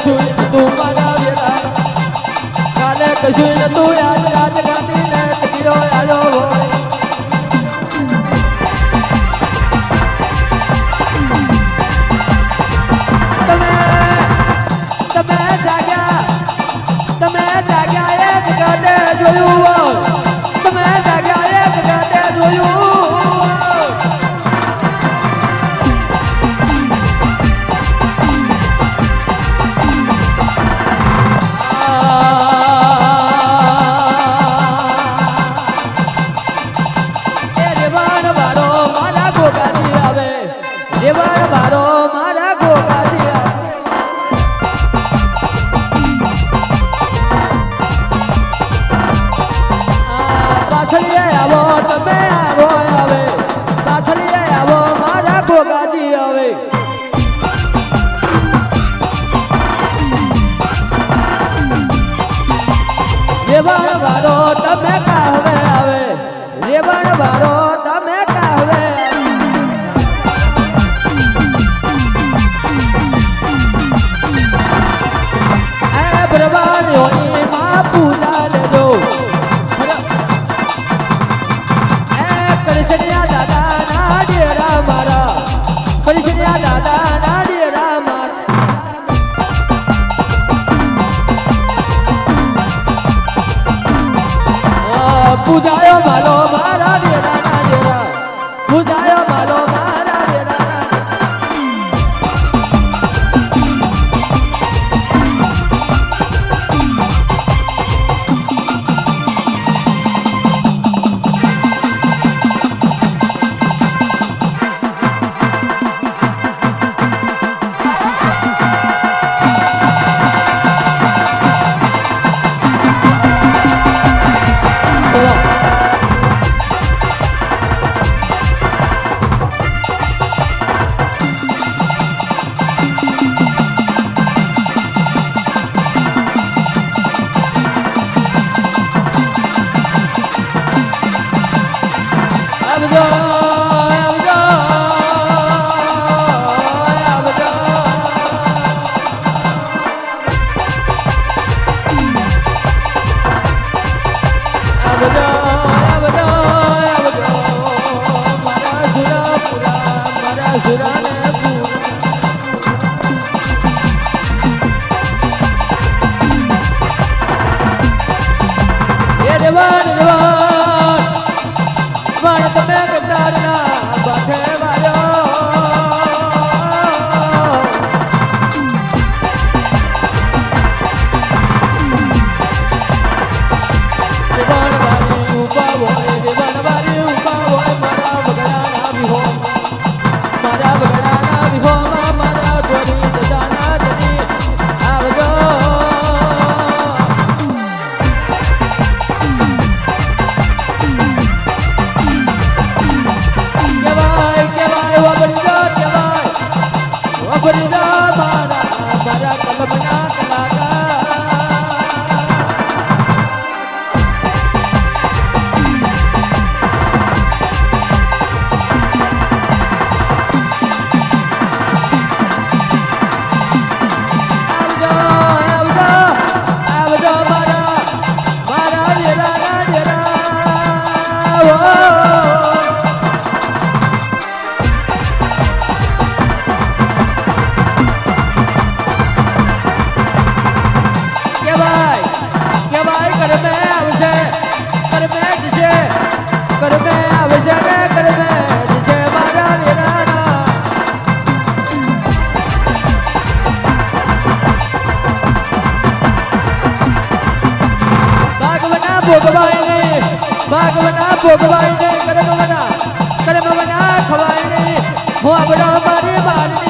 કશું નતું મનાવેલા કાલે કશું નતું યાદ પૂજાયો મારો Azura ભોગવાય નહીં. ભાગવના, ભોગવાય નહીં. કરે ભવના કરે ભવના ખવાય નહીં. હું આપણા મારી બારની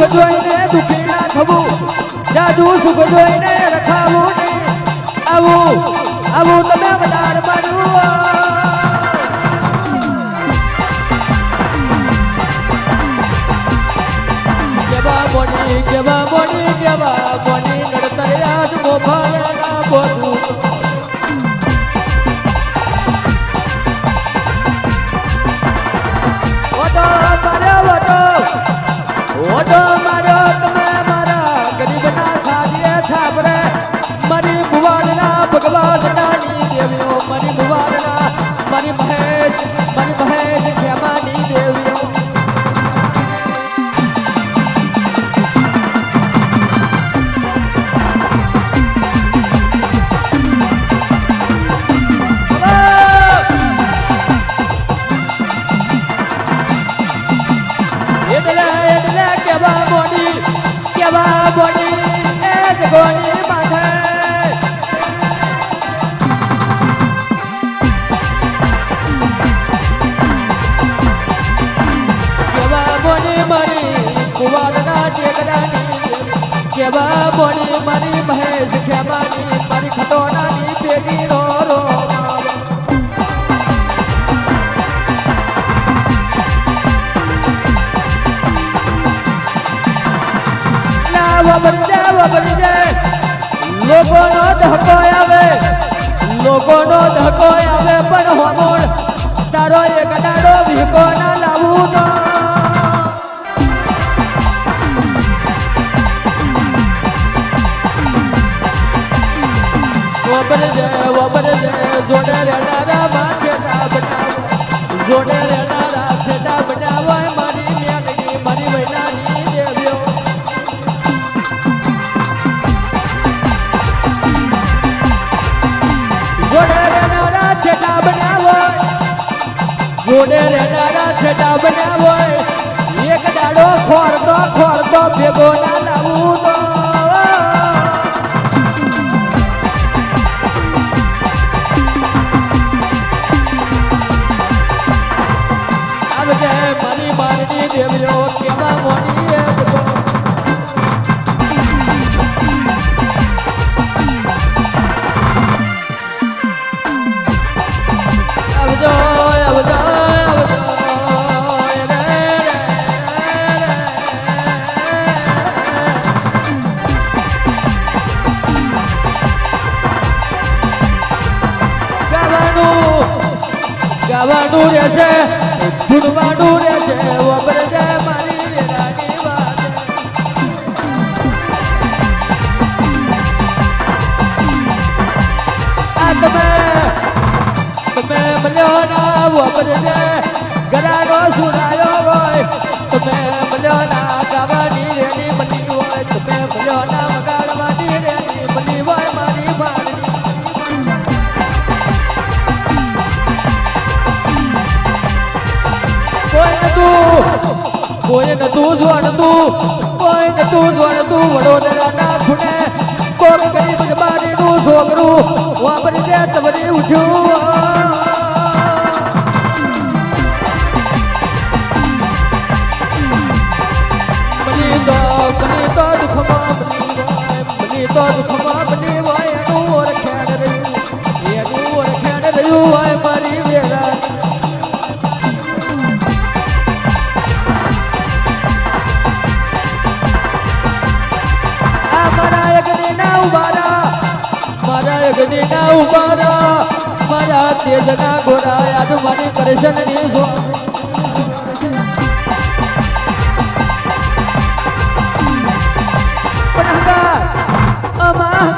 દુઃખ જોઈને દુઃખી ના થવું. જાદુ સુખ જોઈને રખાવું આવું. આવું તમે વધાર માનવું કેવા બોની કેવા બોની કેવા મોની ઓટો મારો, તમે મારા ગરીબના છાડીએ છાપરે. મારી ભુવાનના ભગવાનના ની દેવીઓ, મારી ભુવાનના, મારી મહેશ મારી મહેશ ખેમાની દેવીઓ. એટલે કેવા મોડી કેવા મોડી એ જગોની માથે. કેવા મોડી મારી કુવાડના ટેકડાની મારી મારી ખટોનાની પેટી રો રો વબરજે વબરજે લોકોનો ધક્કો આવે, લોકોનો ધક્કો આવે, પણ હોમોળ તારો એક દાડો ભીકો ના લાવું તો વબરજે વબરજે જોડે રેડારા માછે ના બટા જોડે જોડે રહેનારા છેટા હોય. એક દાડો ખોરતો ખોરતો ભેગો ના ગાવાનું રહેશે ધૂનવાનું રહેશે વબરજે મારી આ તમે તમે મળ્યો ના વબરજે ગરાડો સુરાયો જોડતું કોઈ નતું જોડતું વડોદરાના ખૂણે. કોક ગરીબ જમાડીનું છોકરું વાપરી દે તવરી ઉઠ્યું. મારા તેજ ના ઘોડા યાદ મારી કૃષ્ણની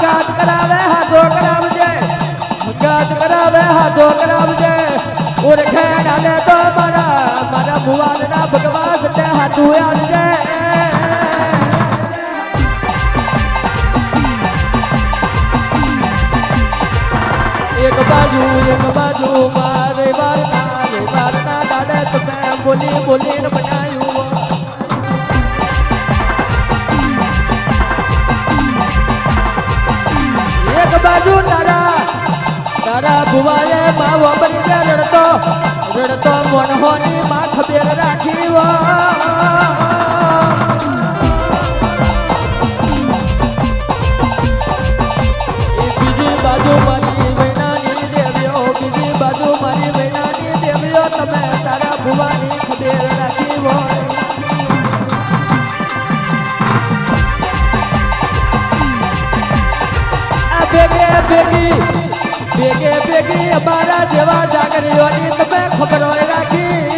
ગાત કરાવે, હાથો કરાવજે. ગાત કરાવે, હાથો કરાવજે. ઓળખે ડાલે તો મારા મારા ભુવાન ના ભગવાન હાથું આવજે એક બાજુ એક બાજુ, મારે વારના રે વારના ડાલે તમે બોલી બોલીને બનાવ્યું એક બાજુ તારા તારા ભુવાએ માવો બની ગયા રડતો રડતો મનહોની માથ ખબેર રાખી ભેગે ભેગી ભેગે અમારા જેવા જાગરીઓની તમે ખબર રાખી.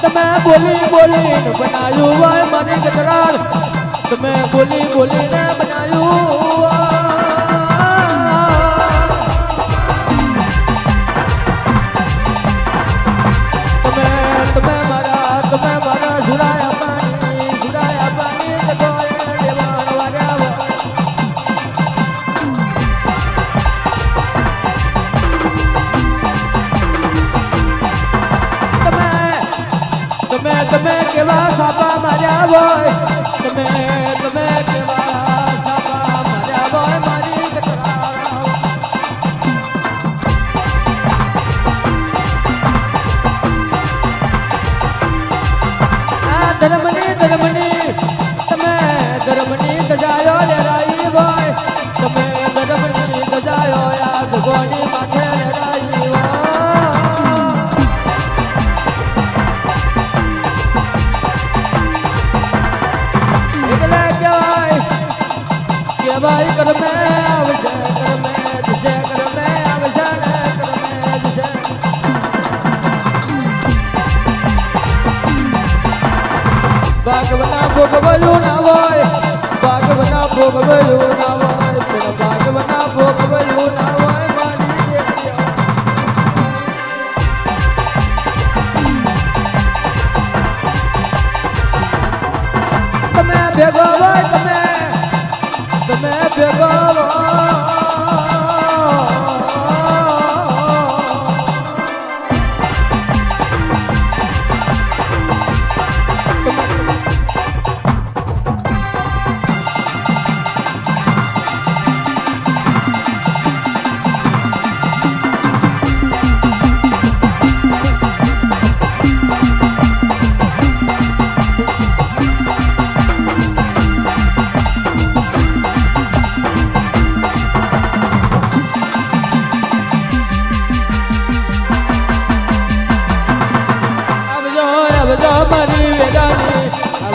તમે બોલી બોલીને બનાવ્યું હોય મને ગંદરાડ તમે બોલી બોલીને બનાવ્યું તમે તમે કેવા સાપા માર્યા હોય? તમે તમે કેવા કહેવાય કરમે આવશે કરમે દિશે કરમે આવશે કરમે દિશે ભાગવના ના હોય ભાગવના ભોગવયું ના હોય. તમે ભેગો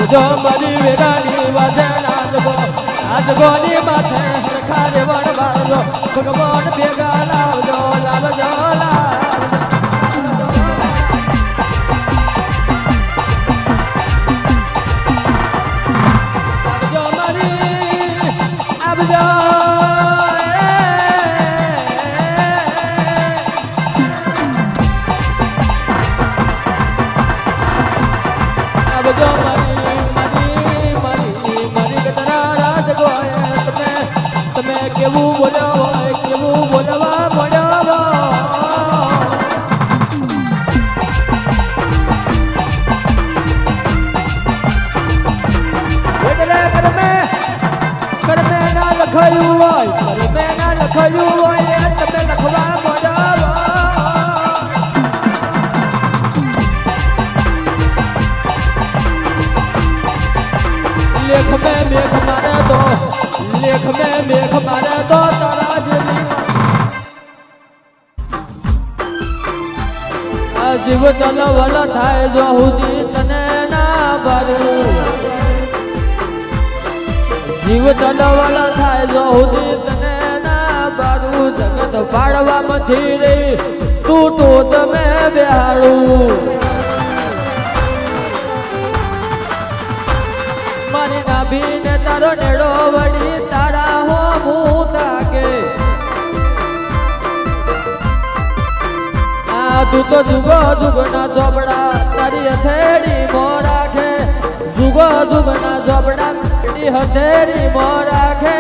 આવજો મારી વેદાની ભગવાન ભેગા લાવજો લાવજો લાવજો. લેખ મે મેઘ મારે તો લેખ મે મેઘ મારે તો તારા જેવી જીવ તલવલ થાય જો સુધી તને ના ભરું જીવ તલવલ થાય જો સુધી તને ના ભરું જગત પાડવામાંથી રહી તું તો તમે બેહાડું મારી નાભીને તારો નેડો વળી તારા હો હું તાકે આ તું તો જુગો જુગના ચોપડા તારી હથેડી મો જુગો જુગના ચોપડા તારી હથેડી મો રાખે.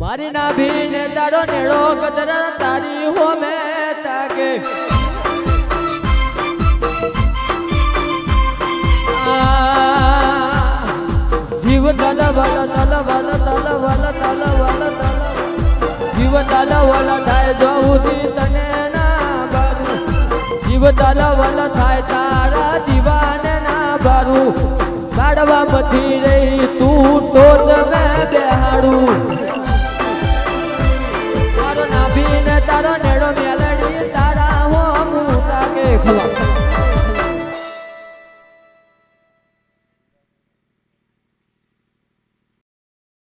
મારી નાભીને તારો નેડો કદરા તારી હો મેં જીવ તાલા વાલા તાલા વાલા તાલા વાલા તાલા વાલા તાલા જીવ તાલા વાલા થાય જોઉથી તને ના બારું જીવ તાલા વાલા થાય તારા દીવાને ના બારું કાઢવા મથી રહી તું ટોચ મેં બેહાડું. તારો નાભીને તારો નેડો મેલડી તારા હો મુતા કે ખુલા